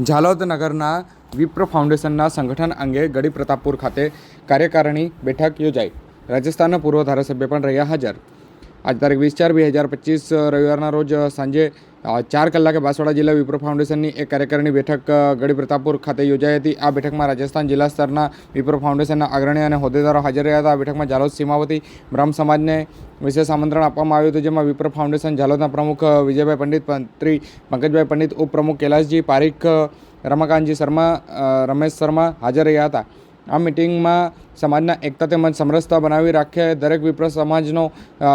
ઝાલોદ નગરના વિપ્ર ફાઉન્ડેશનના સંગઠન અંગે ગડી પ્રતાપપુર ખાતે કાર્યકારિણી બેઠક યોજાઈ. રાજસ્થાનના પૂર્વ ધારાસભ્ય પણ રહ્યા હાજર. આજ તારીખ વીસ ચાર બે હજાર પચીસ રવિવારના રોજ સાંજે ચાર કલાકે બાંસવાડા જિલ્લા વિપ્રો ફાઉન્ડેશનની એક કાર્યકારીની બેઠક ગઢી પ્રતાપપુર ખાતે યોજાઈ હતી. આ બેઠકમાં રાજસ્થાન જિલ્લા સ્તરના વિપ્રો ફાઉન્ડેશનના અગ્રણી અને હોદ્દેદારો હાજર રહ્યા હતા. આ બેઠકમાં જાલોદ સીમાવતી બ્રહ્મ સમાજને વિશેષ આમંત્રણ આપવામાં આવ્યું હતું, જેમાં વિપ્રો ફાઉન્ડેશન જાલોદના પ્રમુખ વિજયભાઈ પંડિત, મંત્રી પંકજભાઈ પંડિત, ઉપપ્રમુખ કૈલાસજી પારીખ રમાકાંતજી શર્મા રમેશ શર્મા હાજર રહ્યા હતા. આ મિટિંગમાં સમાજના એકતા તેમજ સમરસતા બનાવી રાખે દરેક વિપ્ર સમાજનો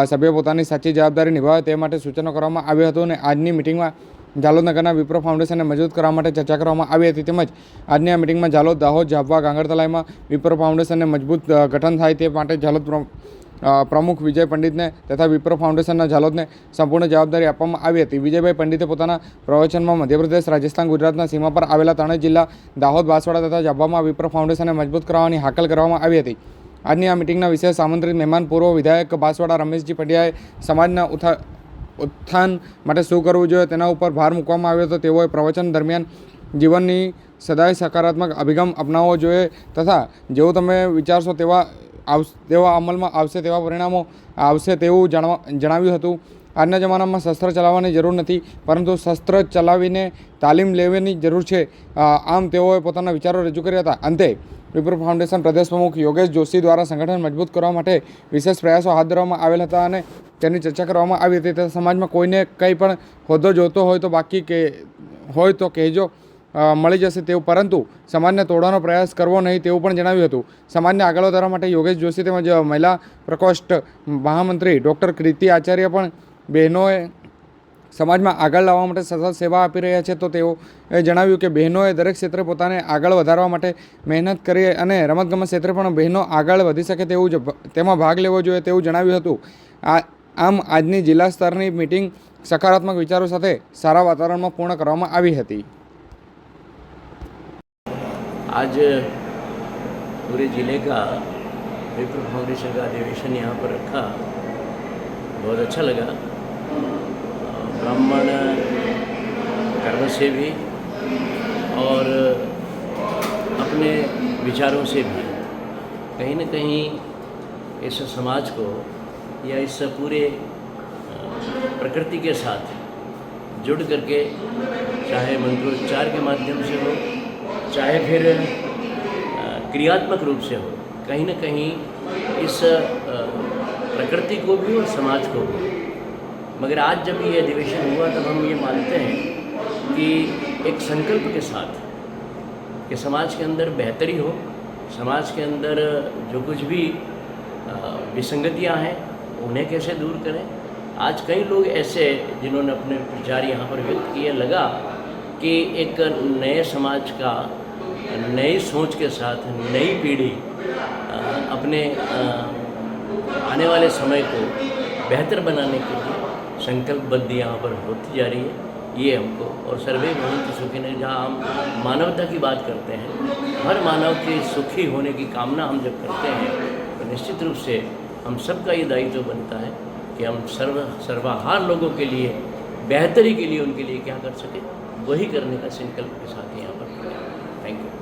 સભ્ય પોતાની સાચી જવાબદારી નિભાવે તે માટે સૂચનો કરવામાં આવ્યું હતું અને આજની મિટિંગમાં ઝાલોદ નગરના વિપ્રો ફાઉન્ડેશનને મજબૂત કરવા માટે ચર્ચા કરવામાં આવી હતી. તેમજ આજની આ મિટિંગમાં જાલોદ દાહોદ ઝાબવા ગાંગરતલાઈમાં વિપ્રો ફાઉન્ડેશનને મજબૂત ગઠન થાય તે માટે જાલોદ પ્રમુખ વિજય પંડિતને તથા વિપ્રો ફાઉન્ડેશનના ઝાલોદને સંપૂર્ણ જવાબદારી આપવામાં આવી હતી. વિજયભાઈ પંડિતે પોતાના પ્રવચનમાં મધ્યપ્રદેશ, રાજસ્થાન, ગુજરાતના સીમા પર આવેલા ત્રણેય જિલ્લા દાહોદ, બાંસવાડા તથા ઝાબામાં વિપ્રો ફાઉન્ડેશનને મજબૂત કરવાની હાકલ કરવામાં આવી હતી. આજની આ મિટિંગના વિશેષ આમંત્રિત મહેમાન પૂર્વ વિધાયક બાંસવાડા રમેશજી પંડ્યાએ સમાજના ઉથા, ઉત્થાન માટે શું કરવું જોઈએ તેના ઉપર ભાર મૂકવામાં આવ્યો હતો. તેઓએ પ્રવચન દરમિયાન જીવનની સદાય સકારાત્મક અભિગમ અપનાવવો જોઈએ તથા જેવું તમે વિચારશો તેવા આવ તેવા અમલમાં આવશે, તેવા પરિણામો આવશે તેવું જાણવા, જણાવ્યું હતું. આજના જમાનામાં શસ્ત્ર ચલાવવાની જરૂર નથી, પરંતુ શસ્ત્ર ચલાવીને તાલીમ લેવાની જરૂર છે. આમ તેઓએ પોતાના વિચારો રજૂ કર્યા હતા. અંતે પીપર ફાઉન્ડેશન પ્રદેશ પ્રમુખ યોગેશ જોશી દ્વારા સંગઠન મજબૂત કરવા માટે વિશેષ પ્રયાસો હાથ ધરવામાં આવેલ હતા અને તેની ચર્ચા કરવામાં આવી હતી. તથા સમાજમાં કોઈને કંઈ પણ હોદ્દો જોતો હોય તો બાકી કે, હોય તો કહેજો. મળી જશે તેવું. પરંતુ સમાજને તોડવાનો પ્રયાસ કરવો નહીં તેવું પણ જણાવ્યું હતું. સમાજને આગળ વધારવા માટે યોગેશ જોશી તેમજ મહિલા પ્રકોષ્ઠ મહામંત્રી ડૉક્ટર કીર્તિ આચાર્ય પણ બહેનોએ સમાજમાં આગળ લાવવા માટે સતત સેવા આપી રહ્યા છે. તો તેઓએ જણાવ્યું કે બહેનોએ દરેક ક્ષેત્રે પોતાને આગળ વધારવા માટે મહેનત કરી અને રમતગમત ક્ષેત્રે પણ બહેનો આગળ વધી શકે તેવું જ તેમાં ભાગ લેવો જોઈએ તેવું જણાવ્યું હતું. આ, આમ આજની જિલ્લા સ્તરની મિટિંગ સકારાત્મક વિચારો સાથે સારા વાતાવરણમાં પૂર્ણ કરવામાં આવી હતી. आज, पूरे ज़िले का विप्र फाउंडेशन का अधिवेशन यहाँ पर रखा। बहुत अच्छा लगा। ब्राह्मण कर्म से भी और अपने विचारों से भी। कहीं न कहीं इस समाज को या इस पूरे प्रकृति के साथ जुड़ करके, चाहे मंत्रोच्चार के माध्यम से हो चाहे फिर क्रियात्मक रूप से हो, कहीं न कहीं इस प्रकृति को भी और समाज को भी। मगर आज जब ये अधिवेशन हुआ, तब हम ये मानते हैं कि एक संकल्प के साथ कि समाज के अंदर बेहतरी हो, समाज के अंदर जो कुछ भी विसंगतियाँ हैं, उन्हें कैसे दूर करें? आज कई लोग ऐसे, जिन्होंने अपने विचार यहाँ पर व्यक्त किए, लगा कि एक नए समाज का, नई सोच के साथ नई पीढ़ी अपने आने वाले समय को बेहतर बनाने के लिए संकल्पबद्ध यहाँ पर होती जा रही है। ये हमको, और सर्वे भवंतु सुखी ने जहाँ हम मानवता की बात करते हैं, हर मानव के सुखी होने की कामना हम जब करते हैं तो निश्चित रूप से हम सबका ये दायित्व बनता है कि हम सर्व, सर्वाहार लोगों के लिए बेहतरी के लिए उनके लिए क्या कर सके वही करने का संकल्प के साथ यहाँ पर थैंक यू